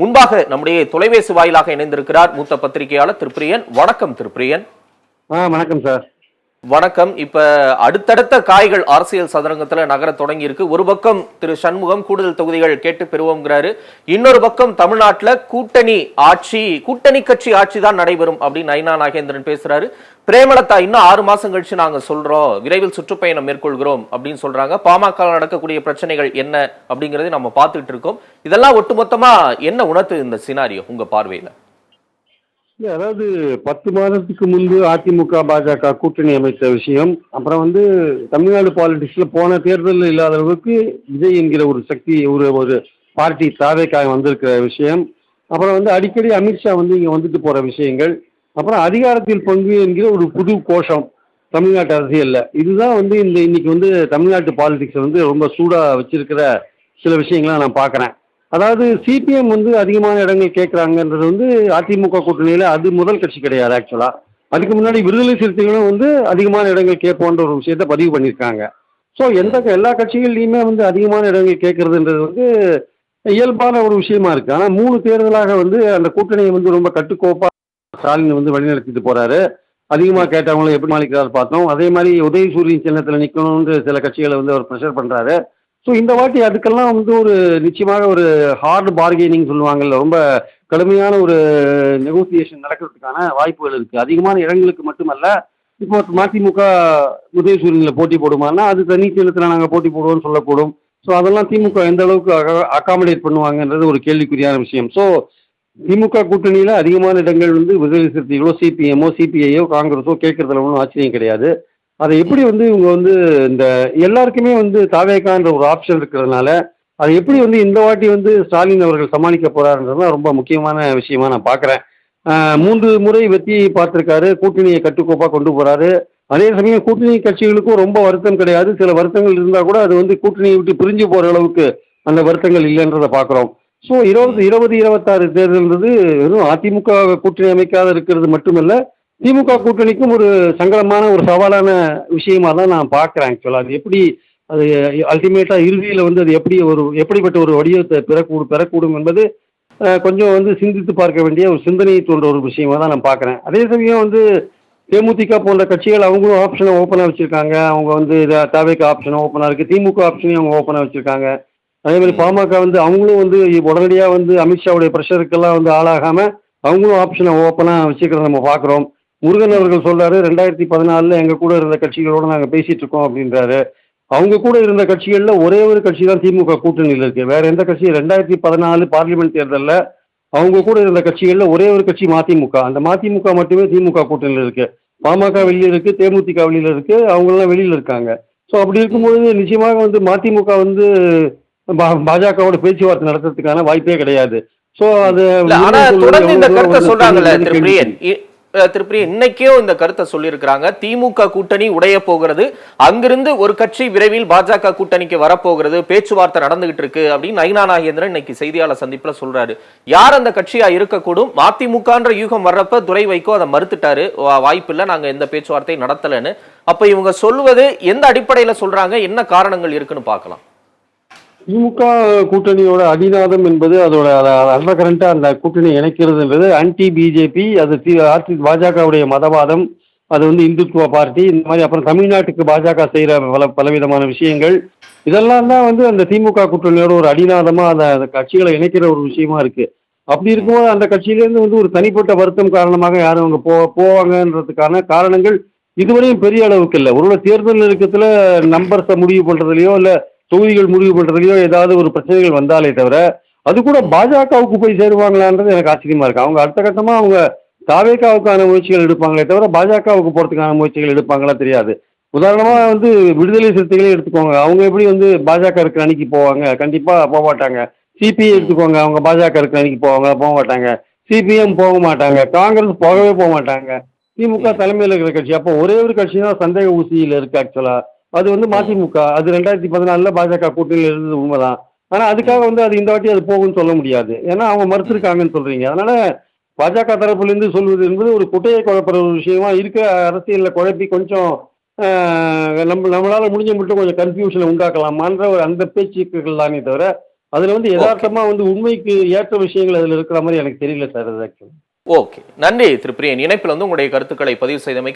முன்பாக நம்முடைய தொலைபேசி வாயிலாக இணைந்திருக்கிறார் மூத்த பத்திரிகையாளர் திருப்பிரியன். வணக்கம் திருப்பிரியன். வணக்கம் சார். வணக்கம். இப்ப அடுத்தடுத்த காய்கள் அரசியல் சதுரங்கத்துல நகர தொடங்கி இருக்கு ஒரு பக்கம் திரு சண்முகம் கூடுதல் தொகுதிகள் கேட்டு பெறுவோங்கிறாரு இன்னொரு பக்கம் தமிழ்நாட்டுல கூட்டணி ஆட்சி கூட்டணி கட்சி ஆட்சி தான் நடைபெறும் அப்படின்னு நயனா நாகேந்திரன் பேசுறாரு. பிரேமலதா இன்னும் ஆறு மாசம் கழிச்சு நாங்க சொல்றோம். விரைவில் சுற்றுப்பயணம் மேற்கொள்கிறோம் அப்படின்னு சொல்றாங்க. பாமக நடக்கக்கூடிய பிரச்சனைகள் என்ன அப்படிங்கறதை நம்ம பார்த்துட்டு இருக்கோம். இதெல்லாம் ஒட்டுமொத்தமா என்ன உணர்த்து இந்த சினாரியோ உங்க பார்வையில? இல்லை அதாவது பத்து மாதத்துக்கு முன்பு அதிமுக பாஜக கூட்டணி அமைத்த விஷயம் அப்புறம் வந்து தமிழ்நாடு பாலிடிக்ஸ்ல போன தேர்தலில் இல்லாத அளவுக்கு விஜய் என்கிற ஒரு சக்தி ஒரு ஒரு பார்ட்டி தாவேக்காக வந்திருக்கிற விஷயம். அப்புறம் வந்து அடிக்கடி அமித்ஷா வந்து இங்க வந்துட்டு போற விஷயங்கள். அப்புறம் அதிகாரத்தில் பங்கு என்கிற ஒரு புது கோஷம் தமிழ்நாட்டு அரசியல்ல. இதுதான் வந்து இந்த இன்னைக்கு வந்து தமிழ்நாட்டு பாலிடிக்ஸ் வந்து ரொம்ப சூடா வச்சிருக்கிற சில விஷயங்களை நான் பார்க்குறேன். அதாவது சிபிஎம் வந்து அதிகமான இடங்கள் கேட்குறாங்கன்றது வந்து அதிமுக கூட்டணியில் அது முதல் கட்சி கிடையாது ஆக்சுவலாக அதுக்கு முன்னாடி விடுதலை சிறுத்தைகளும் வந்து அதிகமான இடங்கள் கேட்போன்ற ஒரு விஷயத்த பதிவு பண்ணியிருக்காங்க. ஸோ எந்த எல்லா கட்சிகள்லையுமே வந்து அதிகமான இடங்கள் கேட்குறதுன்றது வந்து இயல்பான ஒரு விஷயமா இருக்கு. ஆனால் மூணு தேர்தலாக வந்து அந்த கூட்டணியை வந்து ரொம்ப கட்டுக்கோப்பாக ஸ்டாலின் வந்து வழிநடத்திட்டு போறாரு. அதிகமாக கேட்டவங்களை எப்படி மாளிக்கிறார் பார்த்தோம். அதே மாதிரி உதயசூரியன் சின்னத்தில் நிற்கணும்னு சில கட்சிகளை வந்து அவர் ப்ரெஷர் பண்ணுறாரு ஸோ இந்த வாட்டி அதுக்கெல்லாம் வந்து ஒரு நிச்சயமாக ஒரு ஹார்ட் பார்கெனிங் சொல்லுவாங்கல்ல ரொம்ப கடுமையான ஒரு நெகோசியேஷன் நடக்கிறதுக்கான வாய்ப்புகள் இருக்குது அதிகமான இடங்களுக்கு மட்டுமல்ல இப்போ மதிமுக உதயசூரியனில் போட்டி போடுமானா அது தனி சின்னத்தில் நாங்கள் போட்டி போடுவோம்னு சொல்லக்கூடும். ஸோ அதெல்லாம் திமுக எந்த அளவுக்கு அகாமடேட் பண்ணுவாங்கன்றது ஒரு கேள்விக்குறியான விஷயம். ஸோ திமுக கூட்டணியில் அதிகமான இடங்கள் வந்து விடுதலை சிறுத்தைகளோ சிபிஎம்மோ சிபிஐயோ காங்கிரஸோ கேட்கறதுல ஒன்றும் ஆச்சரியம் கிடையாது. அதை எப்படி வந்து இவங்க வந்து இந்த எல்லாருக்குமே வந்து தாவேக்கான்ற ஒரு ஆப்ஷன் இருக்கிறதுனால அதை எப்படி வந்து இந்த வாட்டி வந்து ஸ்டாலின் அவர்கள் சமாளிக்க போறாருன்றது தான் ரொம்ப முக்கியமான விஷயமா நான் பார்க்குறேன். மூன்று முறை வெற்றி பார்த்திருக்காரு. கூட்டணியை கட்டுக்கோப்பாக கொண்டு போறாரு. அதே சமயம் கூட்டணி கட்சிகளுக்கும் ரொம்ப வருத்தம் கிடையாது. சில வருத்தங்கள் இருந்தால் கூட அது வந்து கூட்டணியை விட்டு பிரிஞ்சு போகிற அளவுக்கு அந்த வருத்தங்கள் இல்லைன்றதை பார்க்குறோம். ஸோ இருபது இருபது இருபத்தாறு தேர்தல்ன்றது வெறும் அதிமுக கூட்டணி அமைக்காத இருக்கிறது மட்டுமல்ல திமுக கூட்டணிக்கும் ஒரு சங்கடமான ஒரு சவாலான விஷயமா தான் நான் பார்க்குறேன் ஆக்சுவலாக அது எப்படி அது அல்டிமேட்டாக இறுதியில் வந்து அது எப்படி ஒரு எப்படிப்பட்ட ஒரு வடிவத்தை பெறக்கூடும் பெறக்கூடும் என்பது கொஞ்சம் வந்து சிந்தித்து பார்க்க வேண்டிய ஒரு சிந்தனையை தோன்ற ஒரு விஷயமா தான் நான் பார்க்குறேன். அதே சமயம் வந்து தேமுதிக போன்ற கட்சிகள் அவங்களும் ஆப்ஷனை ஓப்பனாக வச்சுருக்காங்க. அவங்க வந்து தாவேக்கு ஆப்ஷனும் ஓப்பனாக இருக்குது திமுக ஆப்ஷனையும் அவங்க ஓப்பனாக வச்சுருக்காங்க. அதே மாதிரி பாமக வந்து அவங்களும் வந்து உடனடியாக வந்து அமித்ஷாவுடைய ப்ரெஷருக்கெல்லாம் வந்து ஆளாகாமல் அவங்களும் ஆப்ஷனை ஓப்பனாக வச்சுக்கிறத நம்ம பார்க்குறோம். முருகன் அவர்கள் சொல்றாரு ரெண்டாயிரத்தி பதினாலில் எங்கள் கூட இருந்த கட்சிகளோட நாங்கள் பேசிட்டு இருக்கோம் அப்படின்றாரு. அவங்க கூட இருந்த கட்சிகளில் ஒரே ஒரு கட்சி தான் திமுக கூட்டணியில் இருக்கு. வேற எந்த கட்சியும் ரெண்டாயிரத்தி பதினாலு பார்லிமெண்ட் தேர்தலில் அவங்க கூட இருந்த கட்சிகளில் ஒரே ஒரு கட்சி மதிமுக. அந்த மதிமுக மட்டுமே திமுக கூட்டணியில் இருக்கு. பாமக வெளியில் இருக்கு தேமுதிக வெளியில் இருக்கு அவங்கெல்லாம் வெளியில் இருக்காங்க. ஸோ அப்படி இருக்கும்பொழுது நிச்சயமாக வந்து மதிமுக வந்து பா- பாஜகவோட பேச்சுவார்த்தை நடத்துறதுக்கான வாய்ப்பே கிடையாது. ஸோ அது தொடர்ந்து இந்த கருத்தை சொல்றாங்கல்ல திருப்பி இன்னைக்கே இந்த கருத்தை சொல்லியிருக்கிறாங்க. திமுக கூட்டணி உடைய போகிறது. அங்கிருந்து ஒரு கட்சி விரைவில் பாஜக கூட்டணிக்கு வரப்போகிறது. பேச்சுவார்த்தை நடந்துகிட்டு இருக்கு அப்படின்னு நயினா நாகேந்திரன் இன்னைக்கு செய்தியாளர் சந்திப்புல சொல்றாரு. யார் அந்த கட்சியா இருக்கக்கூடும்? மதிமுகன்ற யூகம் வர்றப்ப துறை வைக்கோ அதை மறுத்துட்டாரு. வாய்ப்பில்லை நாங்க எந்த பேச்சுவார்த்தை நடத்தலைன்னு. அப்ப இவங்க சொல்வது எந்த அடிப்படையில சொல்றாங்க? என்ன காரணங்கள் இருக்குன்னு பார்க்கலாம். திமுக கூட்டணியோட அடிநாதம் என்பது அதோட அண்டர் கரண்டா அந்த கூட்டணி இணைக்கிறதுன்றது ஆன்டி பிஜேபி அது தி- ஆர்டி- பாஜகவுடைய மதவாதம் அது வந்து இந்துத்துவ பார்ட்டி இந்த மாதிரி அப்புறம் தமிழ்நாட்டுக்கு பாஜக செய்கிற பல பலவிதமான விஷயங்கள். இதெல்லாம் தான் வந்து அந்த திமுக கூட்டணியோட ஒரு அடிநாதமாக அந்த அந்த கட்சிகளை இணைக்கிற ஒரு விஷயமா இருக்கு. அப்படி இருக்கும்போது அந்த கட்சியிலேருந்து வந்து ஒரு தனிப்பட்ட வருத்தம் காரணமாக யாரும் அவங்க போ போவாங்கன்றதுக்கான காரணங்கள் இதுவரையும் பெரிய அளவுக்கு இல்லை. ஒருவேளை தேர்தல் நெருக்கத்தில் நம்பர்ஸை முடிவு பண்ணுறதுலையோ இல்லை தொகுதிகள் முடிவு பண்ணுறதுலையோ ஏதாவது ஒரு பிரச்சனைகள் வந்தாலே தவிர அது கூட பாஜகவுக்கு போய் சேருவாங்களான்றது எனக்கு ஆச்சரியமா இருக்கு. அவங்க அடுத்த கட்டமாக அவங்க தாவேக்காவுக்கான முயற்சிகள் எடுப்பாங்களே தவிர பாஜகவுக்கு போகிறதுக்கான முயற்சிகள் எடுப்பாங்களா தெரியாது. உதாரணமாக வந்து விடுதலை சிறுத்தைகளே எடுத்துக்கோங்க. அவங்க எப்படி வந்து பாஜக இருக்கிற அன்னைக்கு போவாங்க? கண்டிப்பாக போக மாட்டாங்க. சிபிஐ எடுத்துக்கோங்க. அவங்க பாஜக இருக்கிற அன்னைக்கு போவாங்க போக மாட்டாங்க. சிபிஎம் போக மாட்டாங்க. காங்கிரஸ் போகவே போக மாட்டாங்க. திமுக தலைமையில் இருக்கிற கட்சி. அப்போ ஒரே ஒரு கட்சி தான் சந்தேக ஊசியில் இருக்கு ஆக்சுவலாக அது வந்து மதிமுக. அது ரெண்டாயிரத்தி பதினாலில் பாஜக கூட்டணியில் இருந்தது உண்மைதான். ஆனால் அதுக்காக வந்து அது இந்த வாட்டி அது போகும்னு சொல்ல முடியாது. ஏன்னா அவங்க மறுத்திருக்காங்கன்னு சொல்றீங்க. அதனால பாஜக தரப்புலேருந்து சொல்வது என்பது ஒரு குட்டையை குழப்புற ஒரு விஷயமா இருக்க அரசியலில் குழப்பி கொஞ்சம் நம்ம நம்மளால முடிஞ்ச மட்டும் கொஞ்சம் கன்ஃபியூஷனை உண்டாக்கலாமான்ற ஒரு அந்த பேச்சுக்கள் தானே தவிர அதுல வந்து யதார்த்தமா வந்து உண்மைக்கு ஏற்ற விஷயங்கள் அதுல இருக்கிற மாதிரி எனக்கு தெரியல சார் அது ஆக்சுவலி ஓகே நன்றி திரு பிரியன். இணைப்பில் வந்து உங்களுடைய கருத்துக்களை பதிவு செய்தமை